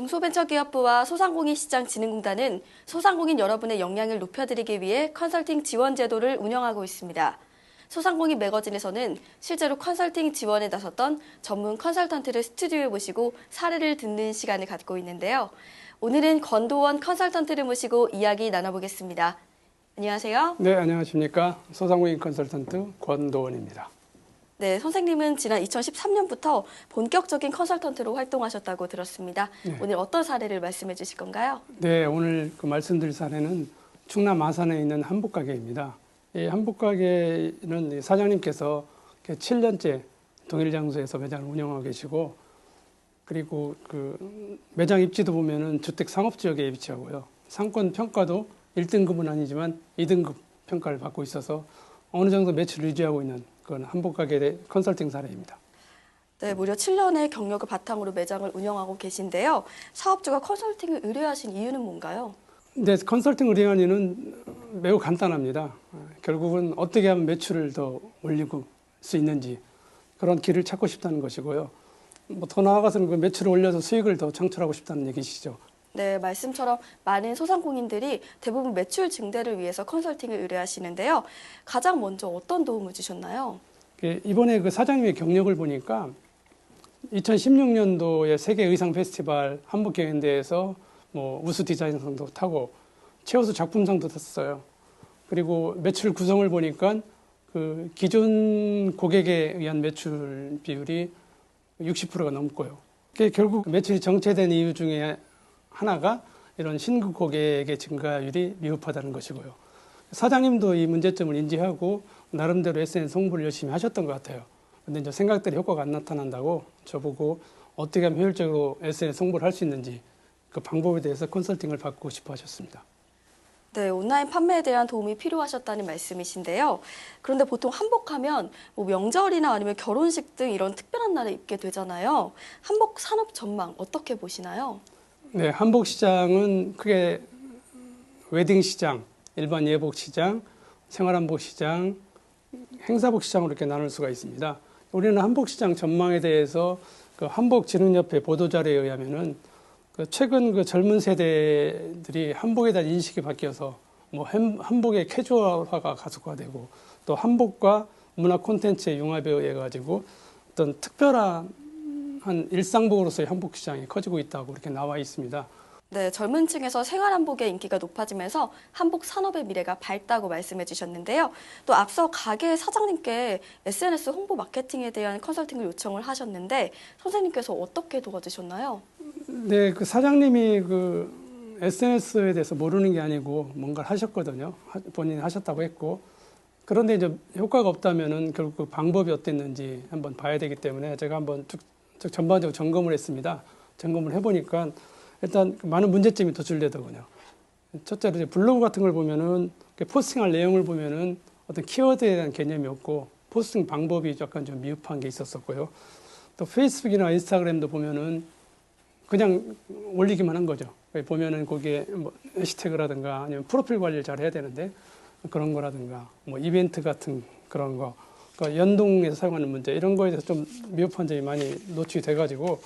중소벤처기업부와 소상공인시장진흥공단은 소상공인 여러분의 역량을 높여드리기 위해 컨설팅 지원 제도를 운영하고 있습니다. 소상공인 매거진에서는 실제로 컨설팅 지원에 나섰던 전문 컨설턴트를 스튜디오에 모시고 사례를 듣는 시간을 갖고 있는데요. 오늘은 권도원 컨설턴트를 모시고 이야기 나눠보겠습니다. 안녕하세요. 네, 안녕하십니까. 소상공인 컨설턴트 권도원입니다. 네, 선생님은 지난 2013년부터 본격적인 컨설턴트로 활동하셨다고 들었습니다. 네. 오늘 어떤 사례를 말씀해 주실 건가요? 네, 오늘 그 말씀드릴 사례는 충남 아산에 있는 한복 가게입니다. 이 한복 가게는 이 사장님께서 7년째 동일 장소에서 매장을 운영하고 계시고 그리고 그 매장 입지도 보면은 주택 상업 지역에 위치하고요. 상권 평가도 1등급은 아니지만 2등급 평가를 받고 있어서 어느 정도 매출을 유지하고 있는 그런 한복가게 컨설팅 사례입니다. 네, 무려 7년의 경력을 바탕으로 매장을 운영하고 계신데요. 사업주가 컨설팅을 의뢰하신 이유는 뭔가요? 근데 컨설팅 의뢰안위는 매우 간단합니다. 결국은 어떻게 하면 매출을 더 올리고 수 있는지 그런 길을 찾고 싶다는 것이고요. 뭐 더 나아가서는 그 매출을 올려서 수익을 더 창출하고 싶다는 얘기시죠. 네, 말씀처럼 많은 소상공인들이 대부분 매출 증대를 위해서 컨설팅을 의뢰하시는데요. 가장 먼저 어떤 도움을 주셨나요? 그 이번에 그 사장님의 경력을 보니까 2016년도에 세계 의상 페스티벌 한복 경연대회에서 뭐 우수 디자인상도 타고 최우수 작품상도 탔어요. 그리고 매출 구성을 보니까 그 기존 고객에 의한 매출 비율이 60%가 넘고요. 결국 매출이 정체된 이유 중에 하나가 이런 신규 고객의 증가율이 미흡하다는 것이고요. 사장님도 이 문제점을 인지하고 나름대로 SNS 홍보를 열심히 하셨던 것 같아요. 근데 이제 생각대로 효과가 안 나타난다고 저보고 어떻게 하면 효율적으로 SNS 홍보를 할 수 있는지 그 방법에 대해서 컨설팅을 받고 싶어 하셨습니다. 네, 온라인 판매에 대한 도움이 필요하셨다는 말씀이신데요. 그런데 보통 한복하면 뭐 명절이나 아니면 결혼식 등 이런 특별한 날에 입게 되잖아요. 한복 산업 전망 어떻게 보시나요? 네, 한복 시장은 크게 웨딩 시장, 일반 예복 시장, 생활한복 시장, 행사복 시장으로 이렇게 나눌 수가 있습니다. 우리는 한복 시장 전망에 대해서 그 한복 진흥협회 보도 자료에 의하면은 그 최근 그 젊은 세대들이 한복에 대한 인식이 바뀌어서 뭐 햄- 한복의 캐주얼화가 가속화되고 또 한복과 문화 콘텐츠의 융합에 의해 가지고 어떤 특별한 한 일상복으로서의 한복 시장이 커지고 있다고 이렇게 나와 있습니다. 네, 젊은 층에서 생활 한복의 인기가 높아지면서 한복 산업의 미래가 밝다고 말씀해 주셨는데요. 또 앞서 가게 사장님께 SNS 홍보 마케팅에 대한 컨설팅을 요청을 하셨는데 선생님께서 어떻게 도와주셨나요? 네, 그 사장님이 그 SNS에 대해서 모르는 게 아니고 뭔가를 하셨거든요. 하- 본인이 하셨다고 했고. 그런데 이제 효과가 없다면은 결국 그 방법이 어땠는지 한번 봐야 되기 때문에 제가 한번 쭉, 쭉 전반적으로 점검을 했습니다. 점검을 해보니까 일단 그 많은 문제점이 도출되더군요. 첫째로 이제 블로그 같은 걸 보면은 그 포스팅할 내용을 보면은 어떤 키워드에 대한 개념이 없고 포스팅 방법이 약간 좀 미흡한 게 있었었고요. 또 페이스북이나 인스타그램도 보면은 그냥 올리기만 한 거죠. 거기 보면은 거기에 뭐 해시태그라든가 아니면 프로필 관리를 잘 해야 되는데 그런 거라든가 뭐 이벤트 같은 그런 거, 그 연동해서 사용하는 문제 이런 거에 대해서 좀 미흡한 점이 많이 노출이 돼가지고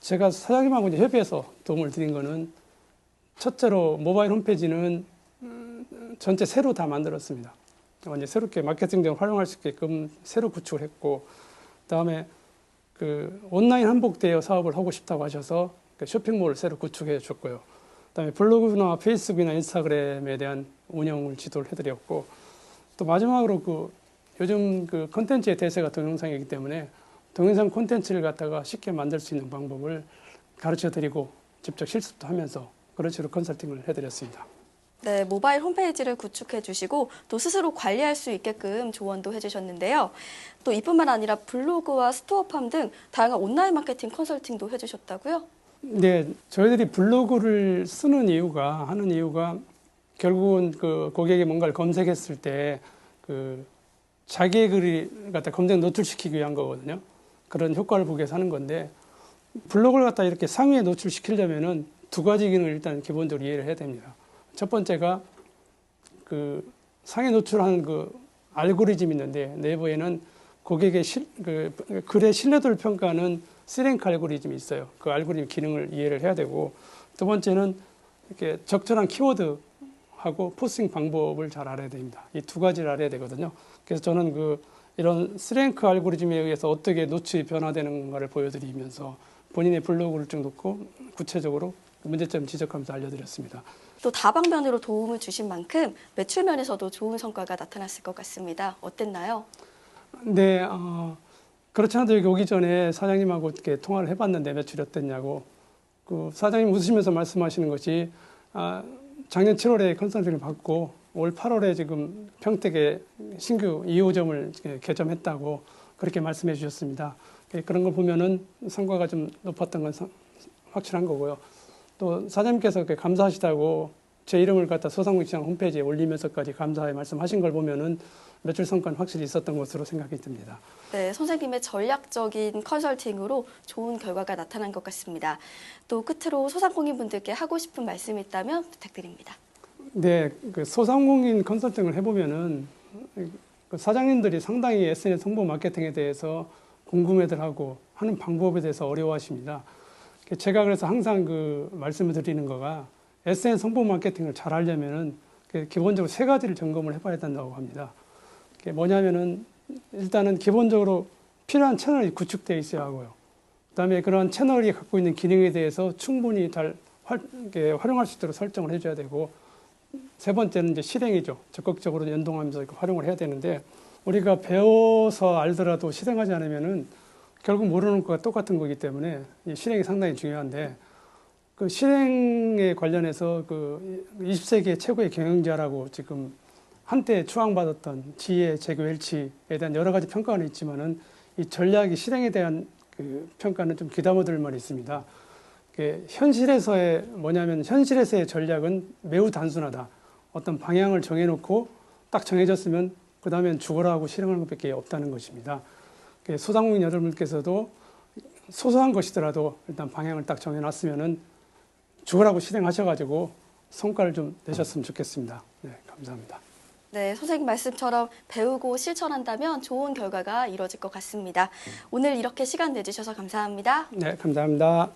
제가 사장님하고 이제 협의해서 도움을 드린 거는 첫째로 모바일 홈페이지는 음, 전체 새로 다 만들었습니다. 완전 새롭게 마케팅적으로 활용할 수 있게끔 새로 구축을 했고 그다음에 그 온라인 한복 대여 사업을 하고 싶다고 하셔서 그 쇼핑몰을 새로 구축해 줬고요. 그다음에 블로그나 페이스북이나 인스타그램에 대한 운영을 지도를 해드렸고 또 마지막으로 그 요즘 그 컨텐츠의 대세가 동영상이기 때문에 동영상 콘텐츠를 갖다가 쉽게 만들 수 있는 방법을 가르쳐 드리고 직접 실습도 하면서 그런 식으로 컨설팅을 해드렸습니다. 네, 모바일 홈페이지를 구축해 주시고 또 스스로 관리할 수 있게끔 조언도 해 주셨는데요. 또 이뿐만 아니라 블로그와 스토어팜 등 다양한 온라인 마케팅 컨설팅도 해 주셨다고요? 네, 저희들이 블로그를 쓰는 이유가 하는 이유가 결국은 그 고객이 뭔가를 검색했을 때 그 자기의 글을 갖다 검색 노출시키기 위한 거거든요. 그런 효과를 위해서 하는 건데 블로그를 갖다 이렇게 상위에 노출시키려면은 두 가지 기능을 일단 기본적으로 이해를 해야 됩니다. 첫 번째가 그 상위 노출하는 그 알고리즘이 있는데 내부에는 고객의 실, 그 글의 신뢰도를 평가하는 스랭크 알고리즘이 있어요. 그 알고리즘 기능을 이해를 해야 되고 두 번째는 이렇게 적절한 키워드하고 포스팅 방법을 잘 알아야 됩니다. 이 두 가지를 알아야 되거든요. 그래서 저는 그 이런 스랭크 알고리즘에 의해서 어떻게 노출이 변화되는가를 보여드리면서 본인의 블로그를 쭉 놓고 구체적으로 문제점 지적하면서 알려드렸습니다. 또 다방면으로 도움을 주신 만큼 매출 면에서도 좋은 성과가 나타났을 것 같습니다. 어땠나요? 네, 어, 그렇지 않아도 여기 오기 전에 사장님하고 이렇게 통화를 해봤는데 매출이 어땠냐고. 그 사장님 웃으시면서 말씀하시는 것이 아, 작년 7월에 컨설팅을 받고 올 8월에 지금 평택에 신규 2호점을 개점했다고 그렇게 말씀해 주셨습니다. 예, 그런 걸 보면은 성과가 좀 높았던 건 사- 확실한 거고요. 또 사장님께서 감사하시다고 제 이름을 갖다 소상공인시장 홈페이지에 올리면서까지 감사의 말씀하신 걸 보면은 매출 성과는 확실히 있었던 것으로 생각이 듭니다. 네, 선생님의 전략적인 컨설팅으로 좋은 결과가 나타난 것 같습니다. 또 끝으로 소상공인 분들께 하고 싶은 말씀이 있다면 부탁드립니다. 네, 그 소상공인 컨설팅을 해보면은 그 사장님들이 상당히 SNS 홍보 마케팅에 대해서 궁금해들 하고 하는 방법에 대해서 어려워하십니다. 제가 그래서 항상 그 말씀을 드리는 거가 SNS 홍보 마케팅을 잘 하려면은 그 기본적으로 세 가지를 점검을 해봐야 된다고 합니다. 뭐냐면은 일단은 기본적으로 필요한 채널이 구축되어 있어야 하고요. 그다음에 그런 채널이 갖고 있는 기능에 대해서 충분히 잘 활, 활용할 수 있도록 설정을 해줘야 되고 세 번째는 이제 실행이죠. 적극적으로 연동하면서 활용을 해야 되는데 우리가 배워서 알더라도 실행하지 않으면은 결국 모르는 것과 똑같은 거기 때문에 이 실행이 상당히 중요한데 그 실행에 관련해서 그 20세기의 최고의 경영자라고 지금 한때 추앙받았던 지혜, 재교, 일치에 대한 여러 가지 평가는 있지만은 이 전략이 실행에 대한 그 평가는 좀 귀담아들 말이 있습니다. 그 현실에서의 뭐냐면 현실에서의 전략은 매우 단순하다. 어떤 방향을 정해놓고 딱 정해졌으면 그 다음엔 죽어라 하고 실행하는 것밖에 없다는 것입니다. 그 소상공인 여러분께서도 소소한 것이더라도 일단 방향을 딱 정해놨으면은 죽으라고 실행하셔가지고 성과를 좀 내셨으면 좋겠습니다. 네, 감사합니다. 네, 선생님 말씀처럼 배우고 실천한다면 좋은 결과가 이루어질 것 같습니다. 오늘 이렇게 시간 내주셔서 감사합니다. 네, 감사합니다.